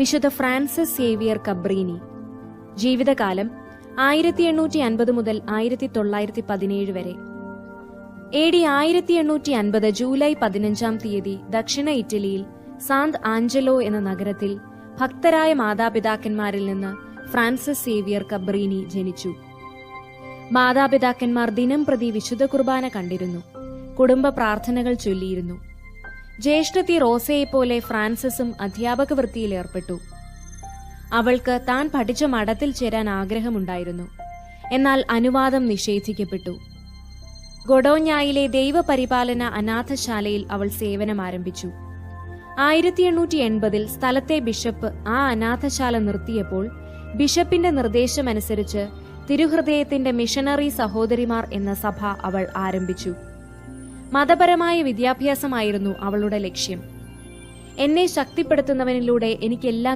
വിശുദ്ധ Francis Xavier Cabrini. ജീവിതകാലം ആയിരത്തി എണ്ണൂറ്റി അൻപത് മുതൽ ആയിരത്തി തൊള്ളായിരത്തി പതിനേഴ് വരെ. എ ഡി ആയിരത്തി എണ്ണൂറ്റി അൻപത് ജൂലൈ പതിനഞ്ചാം തീയതി ദക്ഷിണ ഇറ്റലിയിൽ സാന്ത് ആഞ്ചലോ എന്ന നഗരത്തിൽ ഭക്തരായ മാതാപിതാക്കന്മാരിൽ നിന്ന് ഫ്രാൻസിസ് സേവിയർ കബ്രീനി ജനിച്ചു. മാതാപിതാക്കന്മാർ ദിനം പ്രതി വിശുദ്ധ കുർബാന കണ്ടിരുന്നു. കുടുംബ പ്രാർത്ഥനകൾ ചൊല്ലിയിരുന്നു. ജ്യേഷ്ഠത്തി റോസയെപ്പോലെ ഫ്രാൻസിസും അധ്യാപക വൃത്തിയിലേർപ്പെട്ടു അവൾക്ക് താൻ പഠിച്ച മഠത്തിൽ ചേരാൻ ആഗ്രഹമുണ്ടായിരുന്നു. എന്നാൽ അനുവാദം നിഷേധിക്കപ്പെട്ടു. ഗൊഡോഞ്ഞായിലെ ദൈവപരിപാലന അനാഥശാലയിൽ അവൾ സേവനം ആരംഭിച്ചു. ആയിരത്തി എണ്ണൂറ്റി എൺപതിൽ സ്ഥലത്തെ ബിഷപ്പ് ആ അനാഥശാല നിർത്തിയപ്പോൾ ബിഷപ്പിന്റെ നിർദ്ദേശമനുസരിച്ച് തിരുഹൃദയത്തിന്റെ മിഷണറി സഹോദരിമാർ എന്ന സഭ അവൾ ആരംഭിച്ചു. മതപരമായ വിദ്യാഭ്യാസമായിരുന്നു അവളുടെ ലക്ഷ്യം. എന്നെ ശക്തിപ്പെടുത്തുന്നവനിലൂടെ എനിക്കെല്ലാം